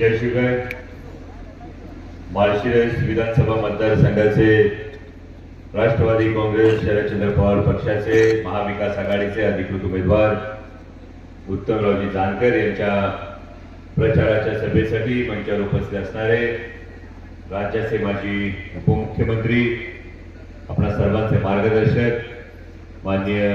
जयशिवाय माळशिरस विधानसभा मतदारसंघाचे राष्ट्रवादी काँग्रेस शरदचंद्र पवार पक्षाचे महाविकास आघाडीचे अधिकृत उमेदवार उत्तमरावजी जानकर यांच्या प्रचाराच्या सभेसाठी मंचावर उपस्थित असणारे राज्याचे माजी उपमुख्यमंत्री आपणा सर्वांचे मार्गदर्शक माननीय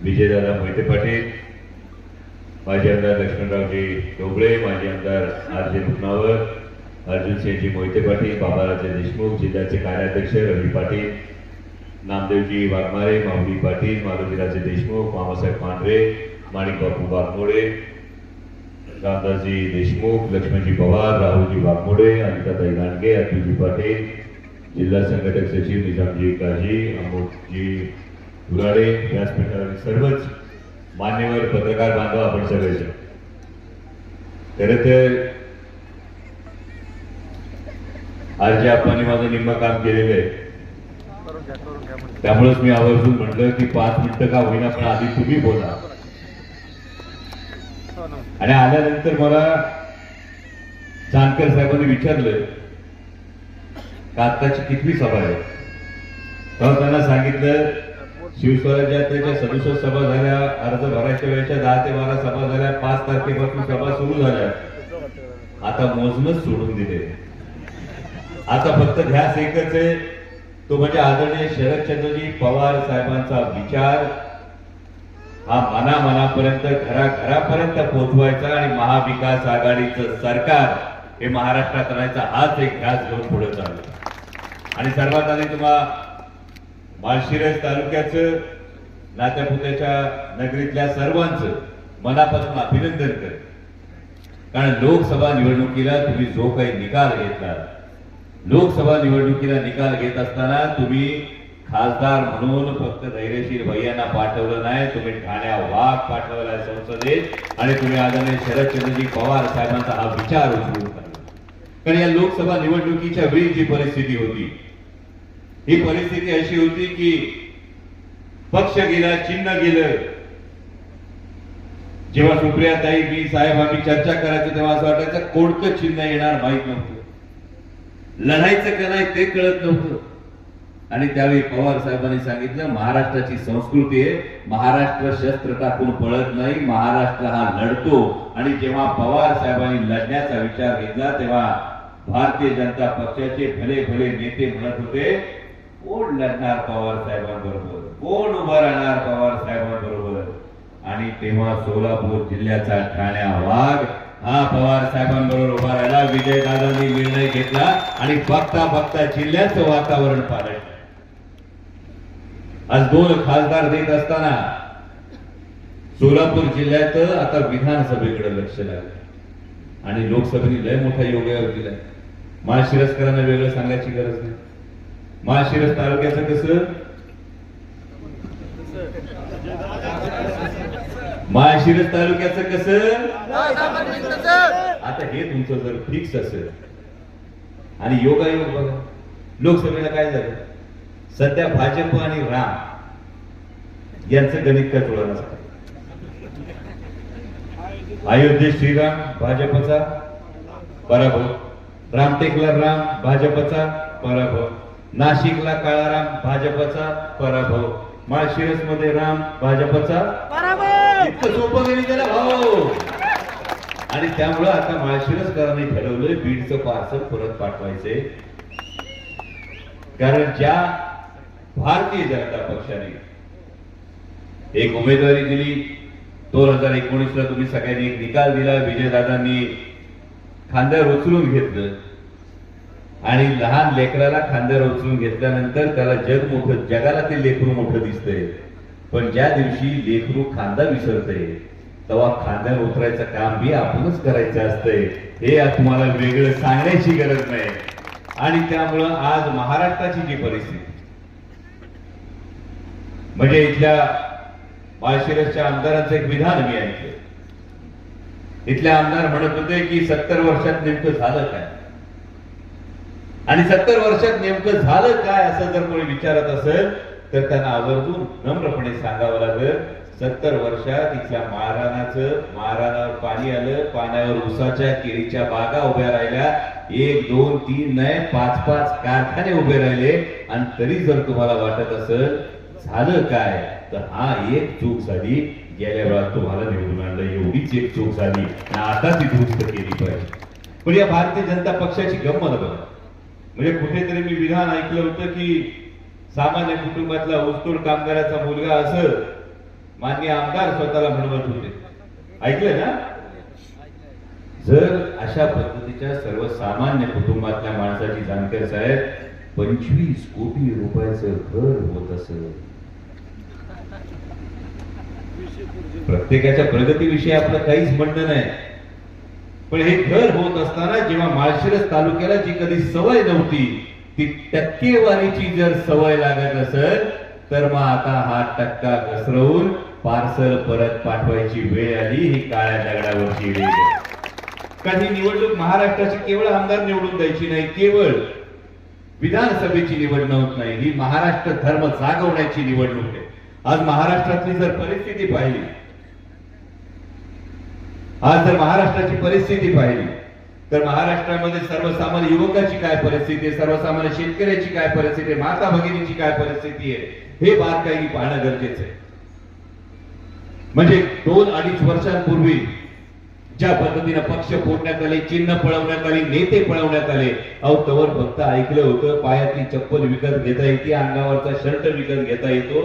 विजयदादा मोहिते पाटील माजी आमदार लक्ष्मणरावजी डोबळे माजी आमदार आर जे अर्जुन सिंहजी मोहिते पाटील बाबाराजे देशमुख जिल्ह्याचे कार्याध्यक्ष रवी पाटील नामदेवजी वाघमारे माऊली पाटील मारुतीराजे देशमुख मामासाहेब पांढरे माणिकबापू वाघमोडे रामदासजी देशमुख लक्ष्मणजी पवार राहुलजी वाघमोडे अनिताताई गांडगे अतुलजी पाटील जिल्हा संघटक सचिव निजामजी काजी अमोदजी दुराडे व्यासपीठावरील सर्वच मान्यवर पत्रकार बांधव आपण सगळेच खरं तर आज जे आपण माझं निम्म काम केलेलं आहे. त्यामुळेच मी आवर्जून म्हटलं की पाच मिनिटं का होईना पण आधी तुम्ही बोला. आणि आल्यानंतर मला जानकर साहेबांनी विचारलं का आत्ताची कितवी सभा आहे? तेव्हा त्यांना सांगितलं शिवस्वराज्य यात्रेच्या सदुसष्ट सभा झाल्या अर्ज भरायच्या वेळेच्या दहा ते बारा सभा झाल्या पाच तारखेपासून सभा सुरू झाल्या. आता मोजणंच सोडून दिले. आता फक्त ध्यास एकच आहे. तो म्हणजे आदरणीय शरदचंद्रजी पवार साहेबांचा विचार. हा मना मनापर्यंत घरा घरापर्यंत पोहोचवायचा आणि महाविकास आघाडीचं सरकार हे महाराष्ट्रात राहायचा हाच एक ध्यास घेऊन पुढे चालू आणि सर्वात आधी तुम्हाला माळशिरस तालुक्याचं नात्यापुत्याच्या नगरीतल्या सर्वांचं मनापासून अभिनंदन कर कारण लोकसभा निवडणुकीला तुम्ही जो काही निकाल घेतला लोकसभा निवडणुकीला निकाल घेत असताना तुम्ही खासदार म्हणून फक्त धैर्यशील भैयांना पाठवलं नाही तुम्ही ठाण्या वाघ पाठवला संसदेत आणि तुम्ही आदरणीय शरदचंद्रजी पवार साहेबांचा हा विचार उचलून कारण या लोकसभा निवडणुकीच्या वेळी जी परिस्थिती होती ही परिस्थिती अशी होती की पक्ष गेला चिन्ह गेलं. जेव्हा सुप्रिया ताई मी साहेब आम्ही चर्चा करायचो तेव्हा असं वाटायचं कोणतं चिन्ह येणार माहीत नव्हतं. लढायचं का नाही ते कळत नव्हतं. आणि त्यावेळी पवार साहेबांनी सांगितलं महाराष्ट्राची संस्कृती आहे महाराष्ट्र शस्त्र टाकून पळत नाही महाराष्ट्र हा लढतो. आणि जेव्हा पवार साहेबांनी लढण्याचा विचार घेतला तेव्हा भारतीय जनता पक्षाचे भले भले नेते म्हणत होते कोण लढणार पवार साहेबांबरोबर? कोण उभं राहणार पवार साहेबांबरोबर? आणि तेव्हा सोलापूर जिल्ह्याचा ठाण्या वाघ हा पवार साहेबांबरोबर उभा राहिला. विजयदादांनी निर्णय घेतला आणि बघता बघता जिल्ह्याचं वातावरण पालटलं. आज दोन खासदार देत असताना सोलापूर जिल्ह्यात आता विधानसभेकडे लक्ष लागलं. आणि लोकसभेने लय मोठा योगायोग दिलाय. माळशिरसकरांना वेगळं सांगायची गरज नाही. माळशिरस तालुक्याचं कसं? माळशिरस तालुक्याचं कसं? आता हे तुमचं जर फिक्स असेल आणि योगायोग बघा लोकसभेला काय झालं? सध्या भाजप आणि राम यांचं गणित काय जुळलं अयोध्येत श्रीराम भाजपचा पराभव. रामटेकला राम भाजपचा पराभव. नाशिकला काळाराम भाजपचा पराभव. माळशिरसमध्ये राम भाजपचा इतकं सोपं गेली त्याला भाऊ. आणि त्यामुळं आता माळशिरसकरांनी ठरवलंय बीडचं पार्सल परत पाठवायचे कारण ज्या भारतीय जनता पक्षाने एक उमेदवारी दिली दोन हजार एकोणीस ला तुम्ही सगळ्यांनी एक निकाल दिला विजयदादांनी खांद्यावर उचलून घेतलं आणि लहान लेकराला खांद्यावर उचलून घेतल्यानंतर त्याला जग मोठं जगाला ते लेकरू मोठं दिसतंय. पण ज्या दिवशी लेकरू खांदा विसरतंय तेव्हा खांद्यावर उतरायचं काम बी आपणच करायचं असतंय. हे तुम्हाला वेगळं सांगण्याची गरज नाही. आणि त्यामुळं आज महाराष्ट्राची जी परिस्थिती म्हणजे इथल्या माळशिरसच्या आमदारांचं एक विधान मी ऐकलं इथले आमदार म्हणत होते की सत्तर वर्षात नेमकं झालं काय? आणि सत्तर वर्षात नेमकं झालं काय असं जर कोणी विचारत असेल तर त्यांना आवर्जून नम्रपणे सांगावं लागेल. सत्तर वर्षात इथल्या महाराणाचं महाराणावर पाणी आलं पाण्यावर उसाच्या केळीच्या बागा उभ्या राहिल्या. एक दोन तीन नाही पाच पाच कारखाने उभे राहिले. आणि तरी जर तुम्हाला वाटत असेल झालं काय? तर हा एक चूक झाली. गेल्या वेळात तुम्हाला निवडून आणलं. एवढीच एक चूक झाली. आणि आता ती दुरुस्त केली पाहिजे. पण या भारतीय जनता पक्षाची गंमत बघा. म्हणजे कुठेतरी मी विधान ऐकलं होतं की सामान्य कुटुंबातला ऊसतोड कामगाराचा मुलगा असं मान्य आमदार स्वतःला म्हणवत होते. ऐकलं ना? जर अशा पद्धतीच्या सर्वसामान्य कुटुंबातल्या माणसाची जानकर साहेब पंचवीस कोटी रुपयाचं घर होत असेल. प्रत्येकाच्या प्रगतीविषयी आपलं काहीच म्हणणं नाही. पण हे घर होत असताना जेव्हा माळशिरस तालुक्याला जी कधी सवय नव्हती ती टक्केवारीची जर सवय लागत असेल तर मग आता हा टक्का घसरवून पार्सल परत पाठवायची वेळ आली ही काळ्या दगडावरची वेळ कधी निवडणूक महाराष्ट्राची केवळ आमदार निवडून द्यायची नाही केवळ विधानसभेची निवडणूक नाही ही महाराष्ट्र धर्म जागवण्याची निवडणूक आहे. आज महाराष्ट्रातली जर परिस्थिती पाहिली आज जर महाराष्ट्राची परिस्थिती पाहिली तर महाराष्ट्रामध्ये सर्वसामान्य युवकाची काय परिस्थिती आहे सर्वसामान्य शेतकऱ्याची काय परिस्थिती आहे माता भगिनीची काय परिस्थिती आहे हे बारकाईने पाहणं गरजेचं आहे. म्हणजे दोन अडीच वर्षांपूर्वी ज्या पद्धतीनं पक्ष फोडण्यात आले चिन्ह पळवण्यात आले नेते पळवण्यात आले अहो तवर फक्त ऐकलं होतं पायातली चप्पल विकत घेता येते अंगावरचा शर्ट विकत घेता येतो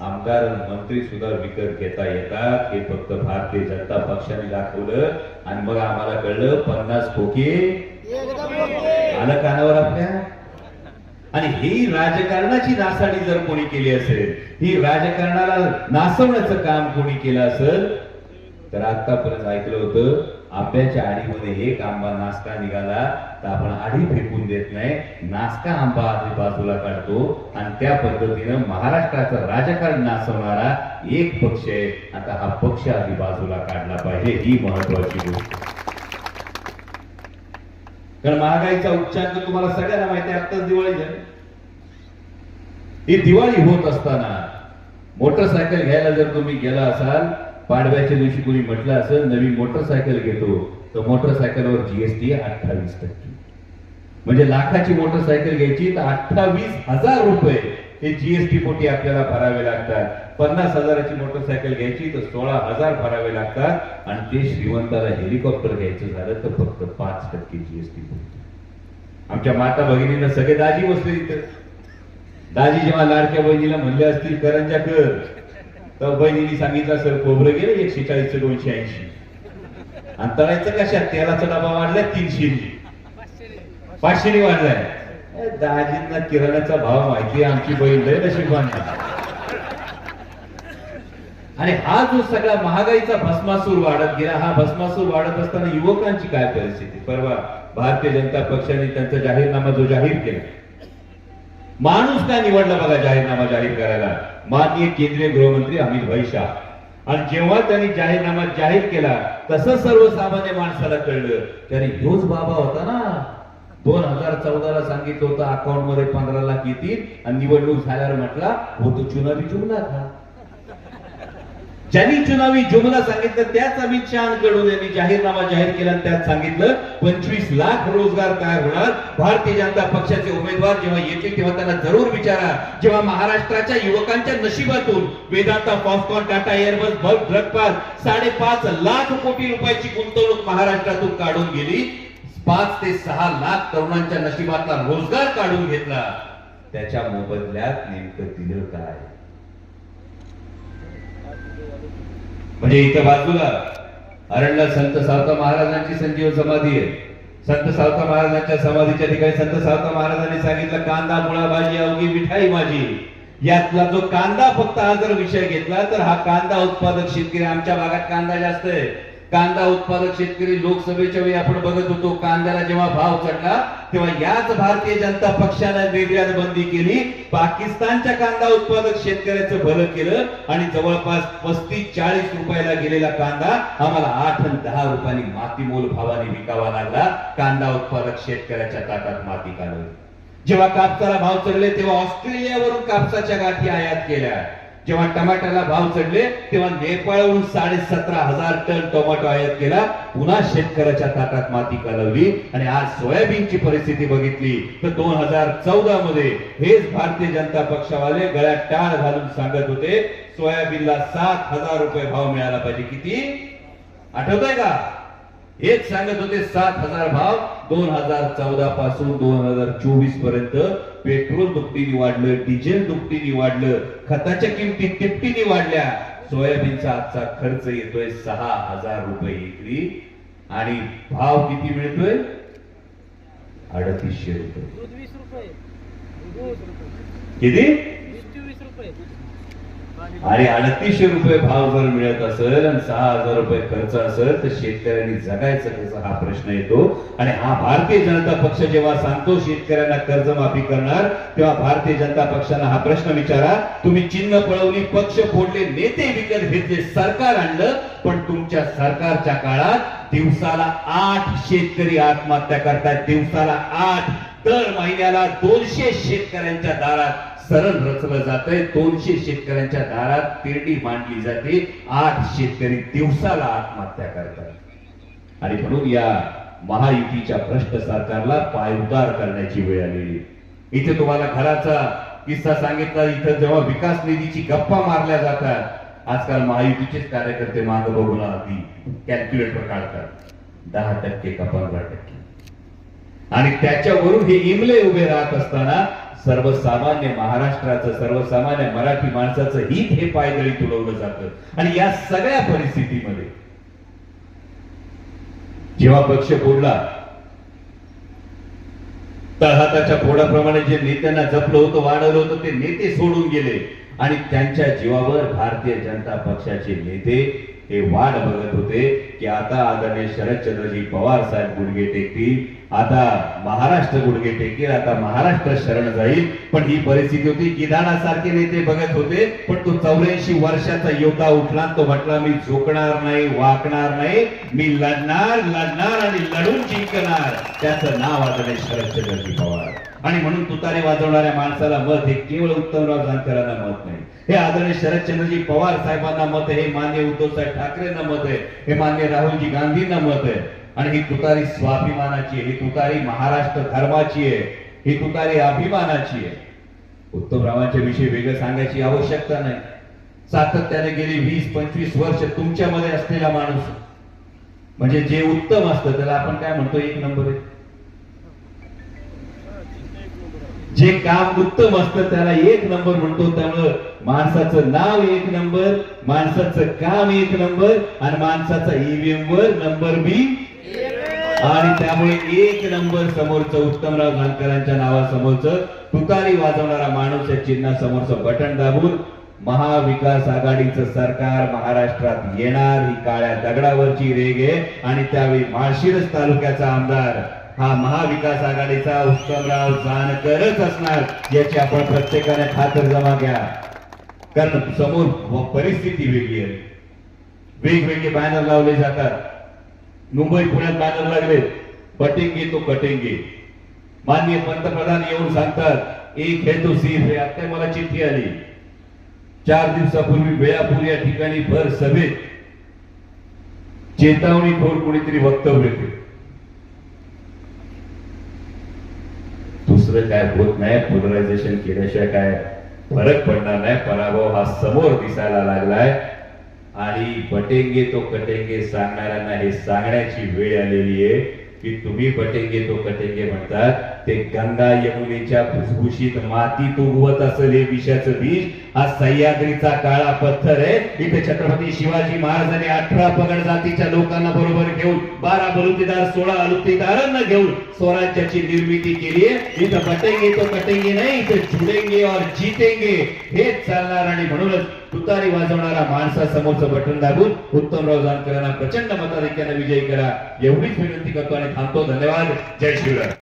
आमदार मंत्री सुद्धा विकत घेता येतात. हे फक्त भारतीय जनता पक्षाने दाखवलं. आणि मग आम्हाला कळलं पन्नास खोके आलं कानावर आपल्या? आणि ही राजकारणाची नासाडी जर कोणी केली असेल ही राजकारणाला नासवण्याचं काम कोणी केलं असेल तर आतापर्यंत ऐकलं होतं आंब्याच्या आडीमध्ये एक आंबा नाचका निघाला तर आपण आडी फेकून देत नाही. नाचका आंबा आधी बाजूला काढतो आणि त्या पद्धतीनं महाराष्ट्राचं राजकारण नाचवणारा एक पक्ष आहे. आता हा पक्ष आधी बाजूला काढला पाहिजे ही महत्वाची गोष्ट. कारण महागाईचा उच्चांक तुम्हाला सगळ्यांना माहिती आहे आत्ताच दिवाळी झाली. ही दिवाळी होत असताना मोटरसायकल घ्यायला जर तुम्ही गेला असाल पाडव्याच्या दिवशी कोणी म्हटलं असं नवी मोटरसायकल घेतो तर मोटरसायकलवर जीएसटी अठ्ठावीस टक्के. म्हणजे लाखाची मोटरसायकल घ्यायची तर अठ्ठावीस हजार रुपये हे जीएसटी पोटी आपल्याला भरावे लागतात. पन्नास हजाराची मोटरसायकल घ्यायची तर सोळा हजार भरावे लागतात. आणि ते श्रीमंताला हेलिकॉप्टर घ्यायचं झालं तर फक्त पाच टक्के जीएसटी पोटी. आमच्या माता भगिनीनं सगळे दाजी बसले इथं. दाजी जेव्हा लाडक्या बहिणीला म्हणले असतील करंजा कर. तर बहिणीने सांगितलं सर खोबरं गेलं एकशे चाळीस दोनशे ऐंशी. आणि तळायचं कशात? तेलाचा डबा वाढलाय तीनशे. पाचशेने वाढलाय. दाजींना किराण्याचा भाव माहिती आमची बहीण लय नशीबवान आणि हा जो सगळा महागाईचा भस्मासूर वाढत गेला हा भस्मासूर वाढत असताना युवकांची काय परिस्थिती? परवा भारतीय जनता पक्षाने त्यांचा जाहीरनामा जो जाहीर केला माणूस काय निवडला बघा जाहीरनामा जाहीर करायला. माननीय केंद्रीय गृहमंत्री अमित भाई शाह. आणि जेव्हा त्यांनी जाहीरनामा जाहीर केला तसं सर्वसामान्य माणसाला कळलं. त्याने ह्योच बाबा होता ना. दोन हजार चौदाला सांगितलं होतं अकाउंटमध्ये पंधरा लाख येतील आणि निवडणूक झाल्यावर म्हटला हो तो चुनावी जुमला था ज्यांनी चुनावी जुमला सांगितलं त्याच अमित शहाकडून यांनी जाहीरनामा जाहीर केला त्यात सांगितलं पंचवीस लाख रोजगार तयार होणार. भारतीय जनता पक्षाचे उमेदवार जेव्हा येतील तेव्हा त्यांना जरूर विचारा. जेव्हा महाराष्ट्राच्या युवकांच्या नशिबातून Vedanta Foxconn Tata Airbus bulk drug park साडेपाच लाख कोटी रुपयाची गुंतवणूक महाराष्ट्रातून काढून गेली. पाच ते सहा लाख तरुणांच्या नशिबातला रोजगार काढून घेतला. त्याच्या मोबदल्यात नेमकं दिलं काय? म्हणजे इथं बाजूला अरण्य संत सावता महाराजांची संजीव समाधी आहे. संत सावता महाराजांच्या समाधीच्या ठिकाणी संत सावता महाराजांनी सांगितलं कांदा मुळा भाजी अवघी मिठाई माझी. यातला जो कांदा फक्त हा जर विषय घेतला तर हा कांदा उत्पादक शेतकरी आमच्या भागात कांदा जास्त आहे. कांदा उत्पादक शेतकरी लोकसभेच्या वेळी आपण बघत होतो कांद्याला जेव्हा भाव चढला तेव्हा याच भारतीय जनता पक्षाने निर्यात बंदी केली. पाकिस्तानच्या कांदा उत्पादक शेतकऱ्याचं भलं केलं आणि जवळपास पस्तीस चाळीस रुपयाला गेलेला कांदा आम्हाला आठ आणि दहा रुपयांनी माती मोल भावाने विकावा लागला. कांदा उत्पादक शेतकऱ्याच्या ताटात माती काढली जेव्हा कापसाला भाव चढले तेव्हा ऑस्ट्रेलियावरून कापसाच्या गाठी आयात केल्या. जेव्हा टमाट्याला भाव चढले तेव्हा नेपाळवरून साडे सतरा हजार टन टोमॅटो आयात केला. पुन्हा शेतकऱ्याच्या ताटात माती कालवली आणि आज सोयाबीनची परिस्थिती बघितली. तर दोन हजार चौदा मध्ये हेच भारतीय जनता पक्षावाले गळ्यात टाळ घालून सांगत होते सोयाबीनला सात हजार रुपये भाव मिळाला पाहिजे. किती? आठवतंय का? हेच सांगत होते सात हजार भाव. दोन हजार चौदा पासून दोन हजार चोवीसपर्यंत पेट्रोल दुपटीने वाढलं डिझेल दुपटीने वाढलं. खताच्या किमती तिपटीने वाढल्या. सोयाबीनचा आजचा खर्च येतोय सहा हजार रुपये एकरी. आणि भाव किती मिळतोय? अडतीसशे रुपये. किती? आणि अडतीसशे रुपये भाव जर मिळत असेल आणि सहा हजार रुपये खर्च असेल तर शेतकऱ्यांनी जगायचं कसं हा प्रश्न येतो. आणि हा भारतीय जनता पक्ष जेव्हा सांगतो शेतकऱ्यांना कर्जमाफी करणार तेव्हा भारतीय जनता पक्षाला हा प्रश्न विचारा. तुम्ही चिन्ह पळवली पक्ष फोडले नेते विकत घेतले सरकार आणलं पण तुमच्या सरकारच्या काळात दिवसाला आठ शेतकरी आत्महत्या करतात दिवसाला आठ दर महिन्याला दोनशे शेतकऱ्यांच्या दारात सरळ रचलं जातंय. दोनशे शेतकऱ्यांच्या दारात पेरडी मांडली जाते. आठ शेतकरी दिवसाला आत्महत्या करतात. आणि म्हणून या महायुतीच्या भ्रष्ट सरकारला पायउतार करण्याची वेळ आलेली इथे तुम्हाला घराचा किस्सा सांगितला. इथं जेव्हा विकास निधीची गप्पा मारल्या जातात आजकाल महायुतीचेच कार्यकर्ते माग बघून अगदी कॅल्क्युलेटर काढतात. दहा टक्के का पंधरा टक्के? आणि त्याच्यावरून हे इमले उभे राहत असताना सर्वसामान्य महाराष्ट्राचं सर्वसामान्य मराठी माणसाचं हित हे पायदळी तुडवलं जातं आणि या सगळ्या परिस्थितीमध्ये जेव्हा पक्ष फोडला तळहाताच्या फोडाप्रमाणे जे नेत्यांना जपलं होतं वाढवलं होतं ते नेते सोडून गेले. आणि त्यांच्या जीवावर भारतीय जनता पक्षाचे नेते हे वाट बघत होते की आता आदरणीय शरदचंद्रजी पवार साहेब गुडघे टेकतील आता महाराष्ट्र गुडघे टेकेल आता महाराष्ट्र शरण जाईल. पण ही परिस्थिती होती गिधाडासारखे नेते बघत होते पण तो चौऱ्याऐंशी वर्षाचा योद्धा उठला तो म्हटला मी झोकणार नाही वाकणार नाही मी लढणार लढणार आणि लढून जिंकणार. त्याचं नाव आदरणीय शरदचंद्रजी पवार. आणि म्हणून तुतारे वाजवणाऱ्या माणसाला मत हे केवळ उत्तमराव जानकरांना मत नाही. हे आदरणीय शरदचंद्रजी पवार साहेबांना मत आहे हे मान्य उद्धव साहेब ठाकरेंना मत आहे हे मान्य राहुलजी गांधींना मत आहे. आणि ही तुतारी स्वाभिमानाची आहे ही तुतारी महाराष्ट्र धर्माची आहे ही तुतारी अभिमानाची आहे. उत्तमरावांच्या विषयी वेगळं सांगायची आवश्यकता नाही. सातत्याने गेली वीस पंचवीस वर्ष तुमच्यामध्ये असलेला माणूस. म्हणजे जे उत्तम असतं त्याला आपण काय म्हणतो? एक नंबर आहे. जे काम उत्तम असतं त्याला एक नंबर म्हणतो त्यामुळं माणसाचं नाव एक नंबर माणसाचं काम एक नंबर आणि माणसाचा ईव्हीएम वर नंबर बी आणि त्यामुळे एक नंबर समोरचं उत्तमराव जानकरांच्या नावासमोरचं तुतारी वाजवणारा माणूस या चिन्हासमोरचं बटन दाबून महाविकास आघाडीचं सरकार महाराष्ट्रात येणार ही काळ्या दगडावरची रेग आहे आणि त्यावेळी माळशिरस तालुक्याचा आमदार हा महाविकास आघाडीचा उत्तमराव जानकरच असणार याची आपण प्रत्येकाने खातर जमा घ्या. कारण समोर परिस्थिती वेगळी आहे. वेगवेगळे बॅनर लावले जातात. मुंबई पुण्यात बॅनर लागले. बटेंगे तो कटेंगे. माननीय पंतप्रधान येऊन सांगतात एक हे तो सिर्फ हे. आता मला चिठ्ठी आली. चार दिवसापूर्वी वेळापूर या ठिकाणी भर सभेत चेतावणी चेतावणीखोर कोणीतरी वक्तव्य केलं. दुसरं काय होत नाही पोलरायझेशन केल्याशिवाय काय फरक पडणार नाही. पराभव हा समोर दिसायला लागलाय. आणि बटेंगे तो कटेंगे सांगणाऱ्यांना हे सांगण्याची वेळ आलेली आहे की तुम्ही बटेंगे तो कटेंगे म्हणतात. ते गंगा यमुनेच्या भुसभुशीत मातीत उगवत असेल हे विषाचं बीज. हा सह्याद्रीचा काळा पत्थर आहे. इथे छत्रपती शिवाजी महाराजांनी अठरा पगड जातीच्या लोकांना बरोबर घेऊन बारा बलुतेदार सोळा अलुतेदारांना घेऊन स्वराज्याची निर्मिती केली आहे. इथं बटेंगे तो कटेंगे नाही इथे जुडेंगे और जीतेंगे. हेच चालणार आणि म्हणूनच तुतारी वाजवणारा माणसासमोरचं बटन दाबून उत्तमराव जानकरांना प्रचंड मताधिक्याने विजयी करा. एवढीच विनंती करतो आणि थांबतो. धन्यवाद. जय शिवराय